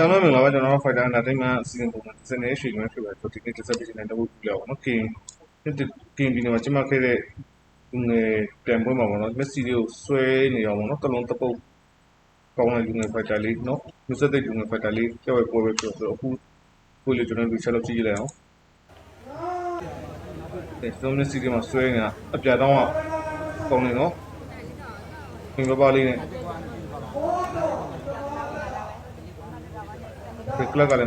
ကျွန်တော်တို့မင်္ဂလာပါကျွန်တော်တို့ Fighter Entertainment အစီအစဉ်ပုံမှန်စနေရွှေလွှဲဖြစ်ပါတယ်ဆိုဒီနေ့တစ်ဆက်ပြီးနေတော့ပြရအောင်နော်ကင်ကင်ဒီနေ့မှာကျမခဲ့တဲ့ငွေပြန်ပွဲမှာပေါ့နော်မက်ဆီလေးကိုဆွဲနေအောင်ပေါ့နော်တလုံးတပုတ်ကောင်းတဲ့လူငယ် Fighter လေးနော်လူစက်တဲ့လူငယ် Fighter လေးကြောက်ရပွဲပဲပြောဆိုတော့အခုကိုလေးကျွန်တော်တို့ချက်လို့ကြည့်ကြည့်လိုက်အောင်ဒီဆုံးမက်ဆီလေးမှာဆွဲနေတာအပြတောင်းကကောင်းနေနော်ငင်ပပလေးနဲ့ ဒီကလပ်ကလ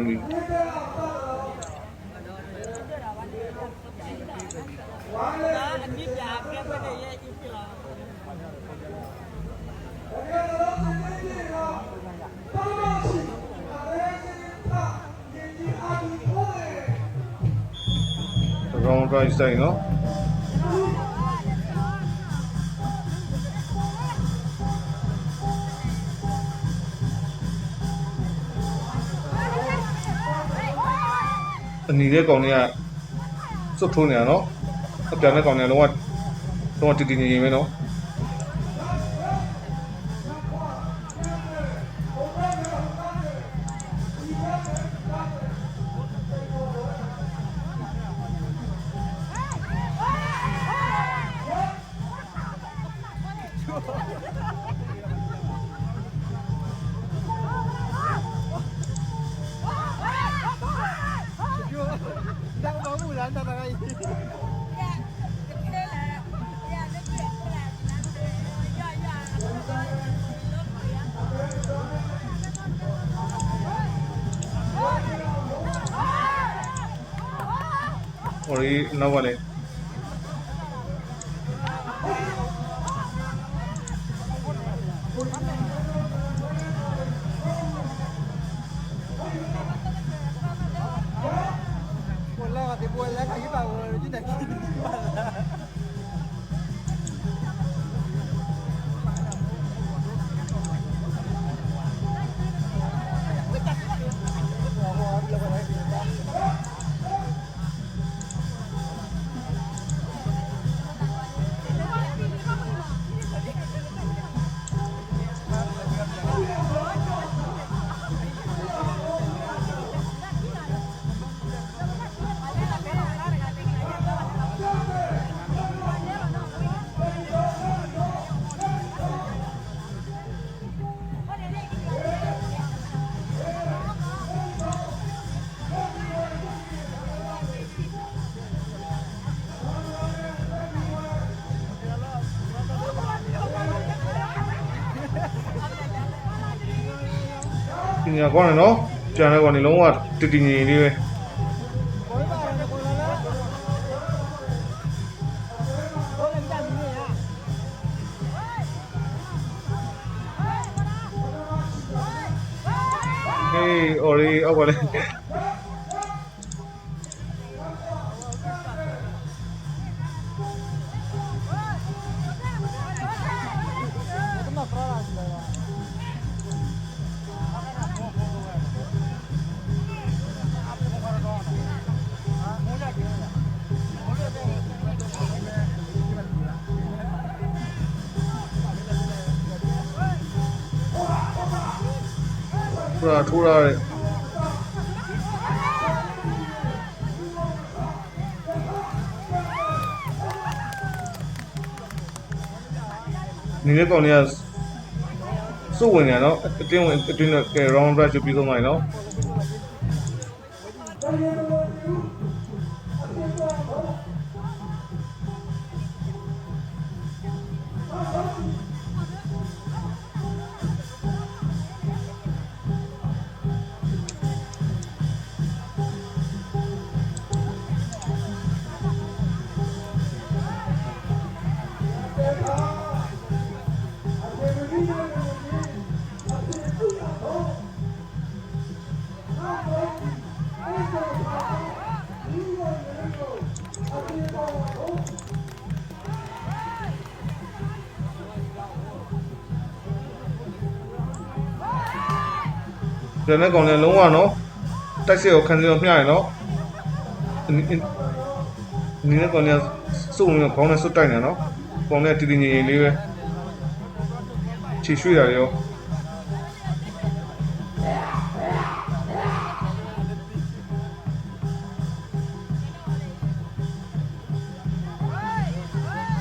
အနီတဲ့ကောင်တွေကစွတ်ထိုးနေတာနော်အပြန်တဲ့ကောင်တွေလုံးဝလုံးဝတည်တည်ငြိမ်ငြိမ်ပဲနော် por ir no vale ညာကောင်းတယ်နော်ကြံတဲ့ကောင်တွေလုံးဝတည်တည်ငြိမ်ငြိမ်လေးပဲ Bối vào là buồn lắm Bố làm sao như vậy à ဟေးအော်ရီအောက်ကလည်း ထိုးတာထိုးတာတဲ့နေတဲ့ကောင်တွေကစုဝင်နေနော်အတင်းဝင်အတွင်းကဲ round brush ပြီးဆုံးလိုက်နော်။ ။ဒါနဲ့ကောင်လည်းလုံးဝနော်တိုက်စစ်ကိုခံစစ်ကိုမျှရနော်။ဒီနေ့ကောင်လည်းစုံနေခေါင်းနဲ့စွတ်တိုက်နေနော်။ကောင်လည်းတည်တည်ငြိမ်ငြိမ်လေးပဲ။ခြေရွှေ့ရတယ်ရော။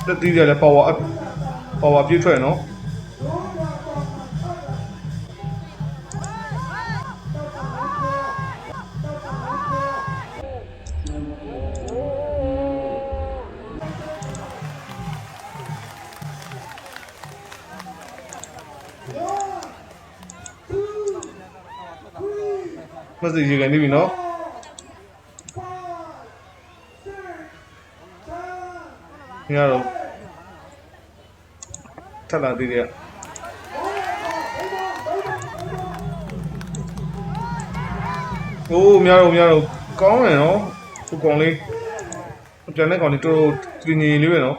တက်သီးရလဲ power up power ပြည့်ထွက်နော် မစရေကနေပြီနော်ညတော့ထပ်လာသေးတယ်โอ้များတော့များတော့ကောင်းတယ်နော် ခုကောင်လေးပြန်တဲ့ကောင်လေးတော်တော်ကြီးညီလေးပဲနော်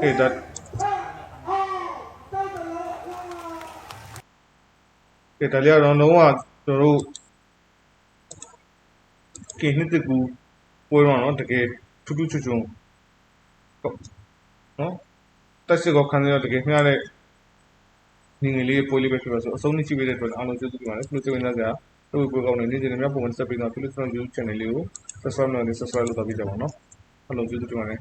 ဟေးဒါကဲဒါလေးကတော့လုံးဝကျွန်တော်တို့ကင်းနှစ်တကူပွဲတော့နော်တကယ်ထူးထူးချွတ်ချွန်ဟုတ် နော်တက်စစ်ကောခံရတော့တကယ်မျှတဲ့ငငယ်လေးပွဲလေးပဲဖြစ်ပါဆိုအဆုံးနှစ်ချိပေးတဲ့အတွက်အားလုံးကျေးဇူးတင်ပါတယ်ဖိလစ်စဝင်းသားကတို့ပွဲကောင်းနေနေကြတယ်များပုံမှန်စက်ပေးတော့ဖိလစ်စဝင်း YouTube channel လေးကို subscribe လုပ်နေ subscribe လုပ်တော့ပြကြပါတော့နော်အားလုံးကျေးဇူးတင်ပါတယ်